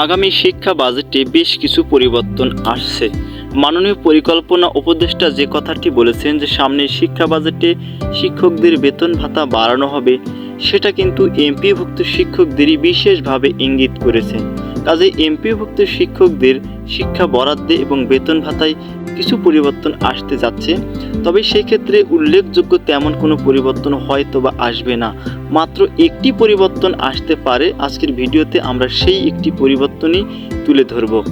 আগামী শিক্ষা বাজেটে বেশ কিছু পরিবর্তন আসছে। মাননীয় পরিকল্পনা উপদেষ্টা যে কথাটি বলেছেন যে সামনের শিক্ষা বাজেটে শিক্ষকদের বেতন ভাতা বাড়ানো হবে, সেটা কিন্তু এমপিভুক্ত শিক্ষকদেরই বিশেষভাবে ইঙ্গিত করেছেন কাজে এমপিভুক্ত শিক্ষকদের শিক্ষা বরাদ্দে এবং বেতন ভাতায় কিছু পরিবর্তন আসতে যাচ্ছে। তবে সেক্ষেত্রে উল্লেখযোগ্য তেমন কোনো পরিবর্তন হয়তো বা আসবে না। মাত্র একটি পরিবর্তন আসতে পারে। আজকের ভিডিওতে আমরা সেই একটি পরিবর্তনই তুলে ধরব।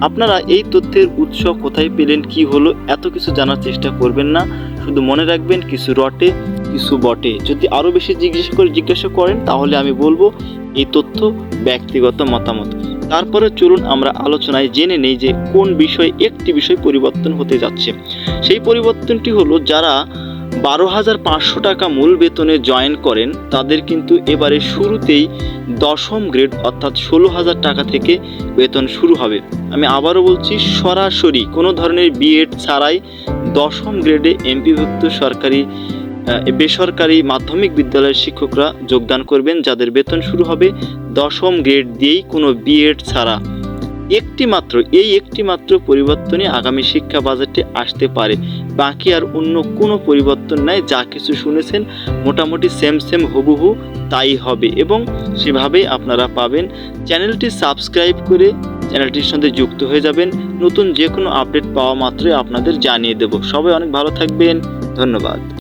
আপনারা এই তথ্যের উৎস কোথায় পেলেন, কি হলো, এত কিছু জানার চেষ্টা করবেন না। শুধু মনে রাখবেন, কিছু রটে, কিছু বটে। যদি আরও বেশি জিজ্ঞাসা করে জিজ্ঞাসা করেন, তাহলে আমি বলব, এই তথ্য ব্যক্তিগত মতামত। তারপরে চলুন আমরা আলোচনায় জেনে নেই যে কোন বিষয়ে একটি বিষয় পরিবর্তন হতে যাচ্ছে। সেই পরিবর্তনটি হলো যারা বারো হাজার পাঁচশো টাকা মূল বেতনে জয়েন করেন, তাদের কিন্তু এবারে শুরুতেই দশম গ্রেড অর্থাৎ ষোলো হাজার টাকা থেকে বেতন শুরু হবে। আমি আবারও বলছি, সরাসরি কোনো ধরনের বিএড ছাড়াই দশম গ্রেডে এমপিভুক্ত সরকারি বেসরকারি মাধ্যমিক বিদ্যালয়ের শিক্ষকরা যোগদান করবেন, যাদের বেতন শুরু হবে দশম গ্রেড দিয়েই কোনো বিএড ছাড়া। একটি মাত্র এই একটি মাত্র পরিবর্তনই আগামী শিক্ষা বাজেটে আসতে পারে। বাকি আর অন্য কোনো পরিবর্তন নাই, যা কিছু শুনেছেন মোটামুটি সেম সেম হুবহু তাই হবে এবং সেভাবেই আপনারা পাবেন। চ্যানেলটি সাবস্ক্রাইব করে চ্যানেলটির সঙ্গে যুক্ত হয়ে যাবেন। নতুন যে কোনো আপডেট পাওয়া মাত্রই আপনাদের জানিয়ে দেব। সবাই অনেক ভালো থাকবেন। ধন্যবাদ।